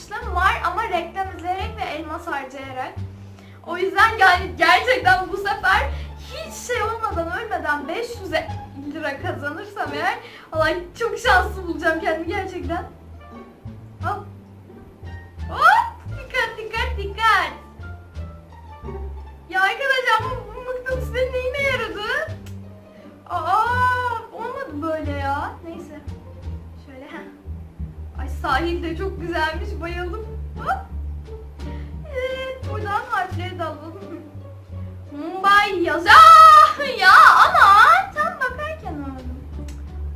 kazanmışlığım var ama reklam izleyerek ve elmas harcayarak. O yüzden yani gerçekten bu sefer hiç şey olmadan ölmeden 500 lira kazanırsam eğer Allah çok şanslı bulacağım kendimi gerçekten. Hop. Hop. De çok güzelmiş. Bayıldım. Evet, buradan harfleri de alalım. Mumbai yaz. Aa, ya ama tam bakarken oldu.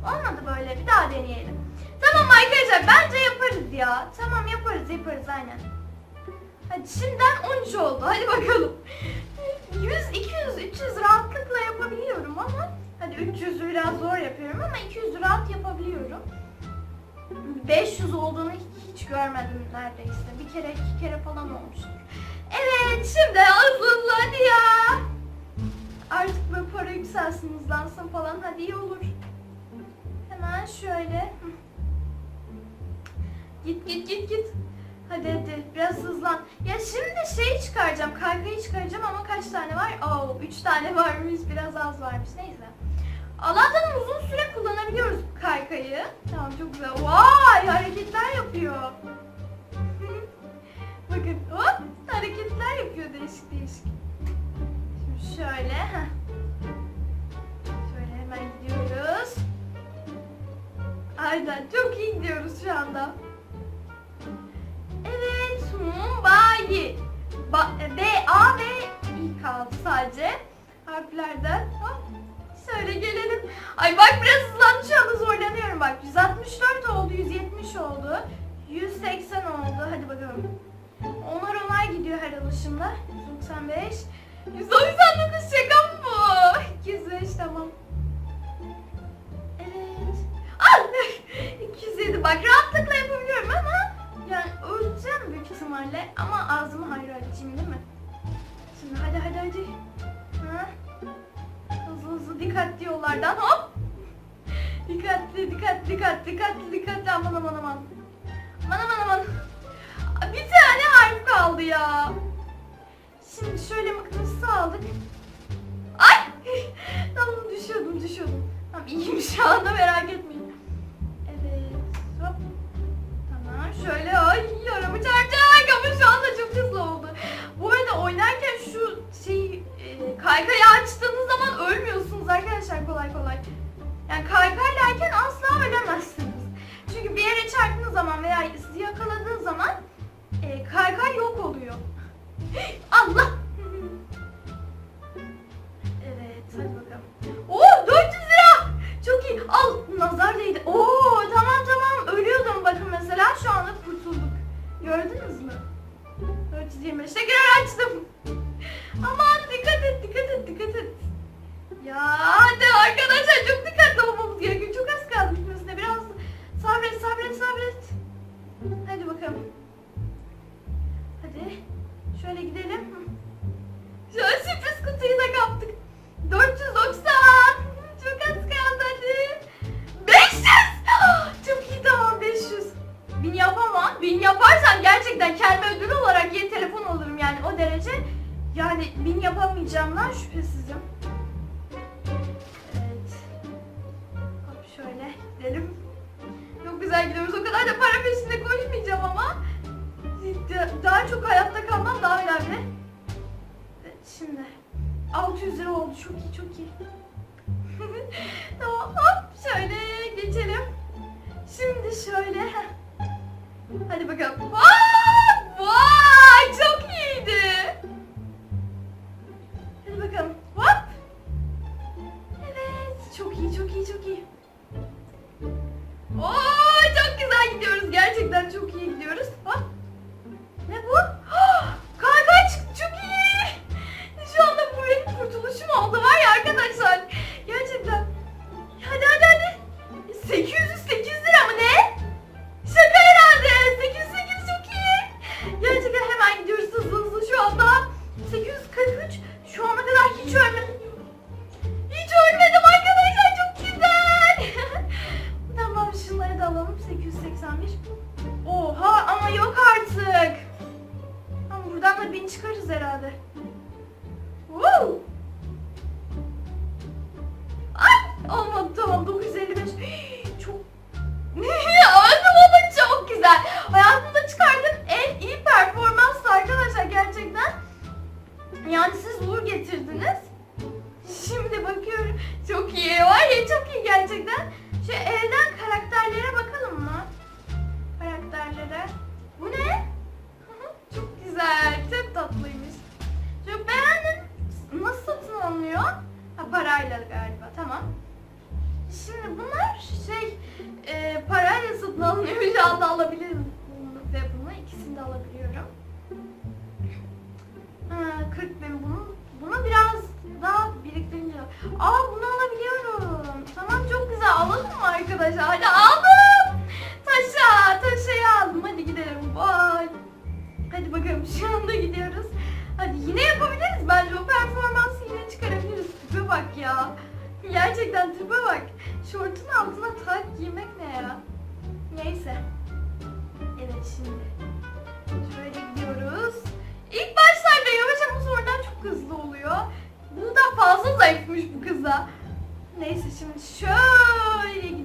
Olmadı böyle. Bir daha deneyelim. Tamam arkadaşlar bence yaparız ya. Tamam yaparız yaparız aynen. Hadi şimdiden 13 oldu. Hadi bakalım. 100, 200, 300 rahatlıkla yapabiliyorum ama hadi 300'ü biraz zor yapıyorum ama 200 rahat yapabiliyorum. 500 olduğunu hiç, görmedim neredeyse. Bir kere iki kere falan olmuştur. Evet şimdi hızlı hadi ya. Artık böyle para yükselsin hızlansın falan hadi iyi olur. Hemen şöyle. Git git git git. Hadi hadi biraz hızlan. Ya şimdi şey çıkaracağım. Kaykayı çıkaracağım ama kaç tane var? Oo 3 tane varmış. Biraz az varmış. Neyse. Allah'tan uzun süre kullanabiliyoruz kaykayı. Tamam çok güzel. Vay hareketler yapıyor. Bakın hop hareketler yapıyor değişik değişik. Şimdi şöyle. Şöyle hemen gidiyoruz. Aynen çok iyi gidiyoruz şu anda. Evet Mumbai. Ba B, A ve İ kaldı sadece. Harflerden. Hop. Şöyle gelelim. Ay bak biraz hızlandı şu anda zorlanıyorum bak. 164 oldu, 170 oldu. 180 oldu. Hadi bakalım. Onar onar gidiyor her alışımda. 195. 199 şaka mı bu? 205 tamam. Evet. Ah! 207 bak rahatlıkla yapabiliyorum ama yani öleceğim büyük ihtimalle ama ağzımı hayır açayım değil mi? Şimdi hadi hadi hadi. Dikkatli yollardan hop. Dikkatli dikkatli dikkatli dikkatli dikkatli aman aman aman. Aman aman aman. Bir tane harf kaldı ya. Şimdi şöyle mıknatısı aldık. Ay! Tamam düşüyordum düşüyordum. Tamam iyiyim şu anda merak etmeyin. Evet. Hop. Tamam şöyle ay araba çarpacak ama şu anda çok hızlı oldu. Bu arada oynarken şu şey e, kaykayı Yani kaykaylarken yapamayacağımdan şüphesizim. Evet. Hop şöyle gidelim. Çok güzel gidiyoruz. O kadar da para peşinde koşmayacağım ama da- daha çok hayatta kalmam daha önemli. Evet, şimdi 600 lira oldu. Çok iyi, çok iyi. tamam, hop şöyle geçelim. Şimdi şöyle. Hadi bakalım. Vay, Da 1000 çıkarız herhalde. Woo! Ay olmadı tamam 955. Çok Öldüm ama çok güzel. Hayatımda çıkardığım en iyi performans arkadaşlar gerçekten. Yani siz uğur getirdiniz. Şimdi bakıyorum. Çok iyi var ya çok iyi gerçekten. Şu evden karakterlere bakalım mı? Karakterlere. Bu ne? Güzel. Çok tatlıymış. Çok beğendim. Nasıl satın alınıyor? Ha parayla galiba. Tamam. Şimdi bunlar şey e, parayla satın alınıyor. Şu anda alabilirim ve bunu. İkisini de alabiliyorum. Ha, 40 bin bunu. Bunu biraz daha biriktirince. Aa bunu alabiliyorum. Tamam çok güzel. Alalım mı arkadaşlar? Hadi şu anda gidiyoruz. Hadi yine yapabiliriz. Bence o performansı yine çıkarabiliriz. Tipe bak ya. Gerçekten tipe bak. Şortun altına tak giymek ne ya? Neyse. Evet şimdi. Şöyle gidiyoruz. İlk başlarda yavaş ama sonradan çok hızlı oluyor. Bundan fazla zayıfmış bu kıza. Neyse şimdi şöyle gidiyoruz.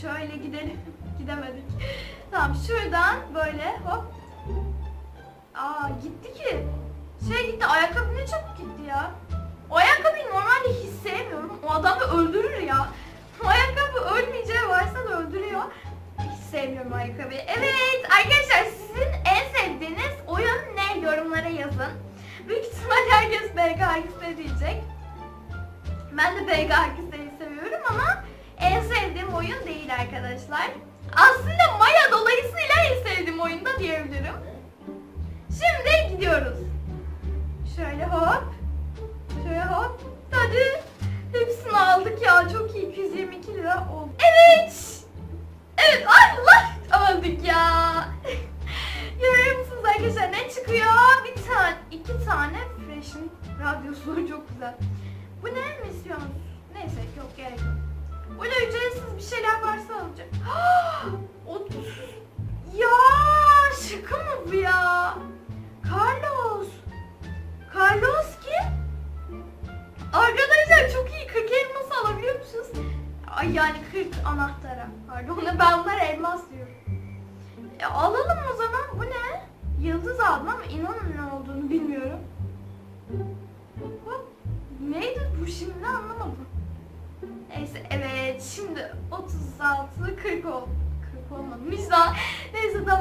Şöyle gidelim. Gidemedik. Tamam şuradan böyle hop. Aa gitti ki. Şey gitti ayakkabı ne çabuk gitti ya. O ayakkabıyı normalde hiç sevmiyorum. O adamı öldürür ya. O ayakkabı ölmeyeceği varsa da öldürüyor. Hiç sevmiyorum ayakkabıyı. Evet arkadaşlar sizin en sevdiğiniz oyun ne? Yorumlara yazın. Büyük ihtimalle herkes BGHX'de diyecek. Ben de BGHX'deyi seviyorum ama en sevdiğim oyun değil arkadaşlar. Aslında Maya dolayısıyla en sevdiğim oyunda diyebilirim. Şimdi gidiyoruz. Şöyle hop. Şöyle hop. Hadi. Hepsini aldık ya. Çok iyi. 222 lira oldu. Evet. Evet. Allah. Aldık ya. Görüyor musunuz arkadaşlar ne çıkıyor? Bir tane, iki tane Fresh'in radyosu çok güzel. Bu ne misyon? Neyse yok gerek yok. Burada ücretsiz bir şeyler varsa alacağım. 30. Ya şaka mı bu ya? Carlos. Carlos kim? Arkadaşlar çok iyi 40 elması alabiliyormuşuz. Ay yani 40 anahtara. Pardon ben onlara elmas diyorum. E, alalım o zaman. Bu ne? Yıldız aldım ama inanın ne olduğunu bilmiyorum. Hop. Neydi bu şimdi anlamadım. Neyse evet şimdi 36 40 oldu. 40 olmamış da. Neyse tamam